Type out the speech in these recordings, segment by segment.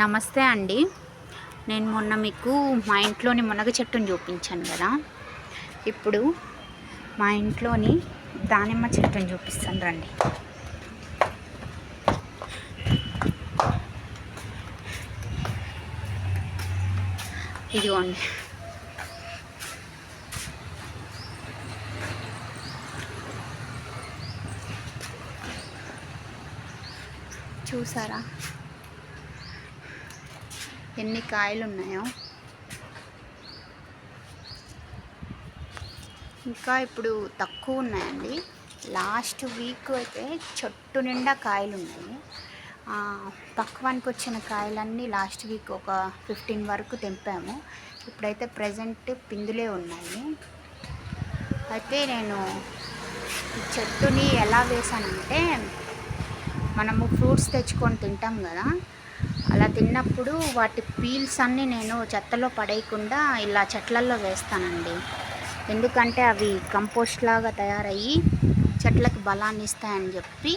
నమస్తే అండి. నేను మొన్న మీకు మా ఇంట్లోని మునగ చెట్టును చూపించాను కదా. ఇప్పుడు మా ఇంట్లోని దానిమ్మ చెట్టును చూపిస్తాను రండి. ఇదిగోండి. చూసారా? ఎన్ని కాయలు ఉన్నాయో ఇంకా ఇప్పుడు తక్కువ ఉన్నాయండి. లాస్ట్ వీక్ అయితే చెట్టు నిండా కాయలు ఉన్నాయి ఆ, పక్వానికి వచ్చిన కాయలన్నీ లాస్ట్ వీక్ ఒక ఫిఫ్టీన్ వరకు తెంపాము. ఇప్పుడైతే ప్రజెంట్ పిందులే ఉన్నాయి. అయితే నేను ఈ చెట్టుని ఎలా వేసానంటే మనము ఫ్రూట్స్ తెచ్చుకొని తింటాం కదా. అలా తిన్నప్పుడు వాటి పీల్స్ అన్నీ నేను చెత్తలో పడేయకుండా ఇలా చెట్లల్లో వేస్తానండి. ఎందుకంటే అవి కంపోస్ట్ లాగా తయారయ్యి చెట్లకు బలాన్ని ఇస్తాయని చెప్పి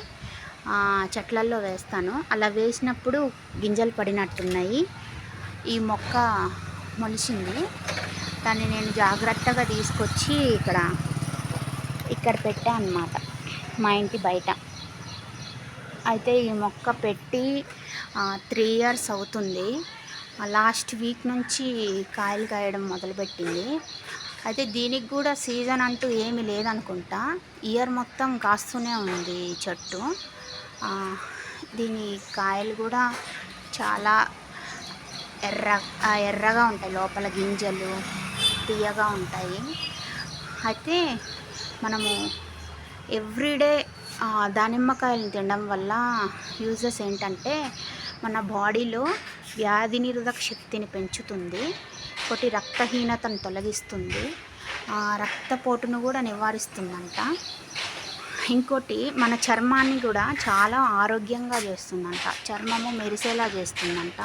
చెట్లల్లో వేస్తాను. అలా వేసినప్పుడు గింజలు పడినట్టున్నాయి. ఈ మొక్క మొలిచింది దాన్ని నేను జాగ్రత్తగా తీసుకొచ్చి ఇక్కడ ఇక్కడ పెట్టా అన్నమాట. మా ఇంటి బయట. అయితే ఈ మొక్క పెట్టి త్రీ ఇయర్స్ అవుతుంది. లాస్ట్ వీక్ నుంచి కాయలు కాయడం మొదలుపెట్టింది. అయితే దీనికి కూడా సీజన్ అంటూ ఏమీ లేదనుకుంటా. ఇయర్ మొత్తం కాస్తూనే ఉంది చెట్టు. దీని కాయలు కూడా చాలా ఎర్ర ఎర్రగా ఉంటాయి. లోపల గింజలు తీయగా ఉంటాయి. అయితే మనము ఎవ్రీడే దానిమ్మకాయలు తినడం వల్ల యూజెస్ ఏంటంటే మన బాడీలో వ్యాధి నిరోధక శక్తిని పెంచుతుంది. ఒకటి రక్తహీనతను తొలగిస్తుంది. రక్తపోటును కూడా నివారిస్తుందంట. ఇంకోటి మన చర్మాన్ని కూడా చాలా ఆరోగ్యంగా చేస్తుందంట. చర్మము మెరిసేలా చేస్తుందంట.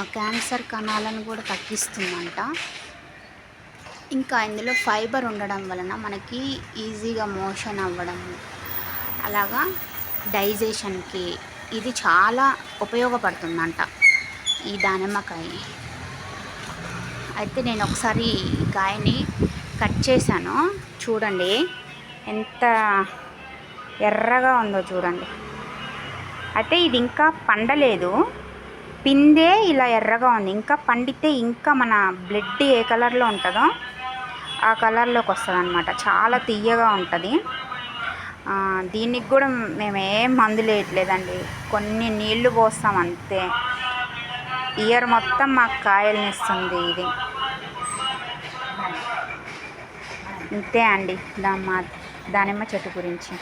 క్యాన్సర్ కణాలను కూడా తగ్గిస్తుందంట. ఇంకా ఇందులో ఫైబర్ ఉండడం వలన మనకి ఈజీగా మోషన్ అవ్వడం అలాగా డైజెషన్కి ఇది చాలా ఉపయోగపడుతుందంట ఈ దానిమ్మకాయ. అయితే నేను ఒకసారి కాయని కట్ చేశాను చూడండి. ఎంత ఎర్రగా ఉందో చూడండి. అయితే ఇది ఇంకా పండలేదు. పిందే ఇలా ఎర్రగా ఉంది. ఇంకా పండితే ఇంకా మన బ్లడ్ ఏ కలర్లో ఉంటుందో ఆ కలర్లోకి వస్తుంది అనమాట చాలా తీయగా ఉంటుంది. దీనికి కూడా మేము ఏం మందు వేయట్లేదండి కొన్ని నీళ్ళు పోస్తాం అంతే. ఇయర్ మొత్తం మాకు కాయల్ని ఇస్తుంది ఇది. ఇంతే అండి. దాని మా దానిమ్మ చెట్టు గురించి.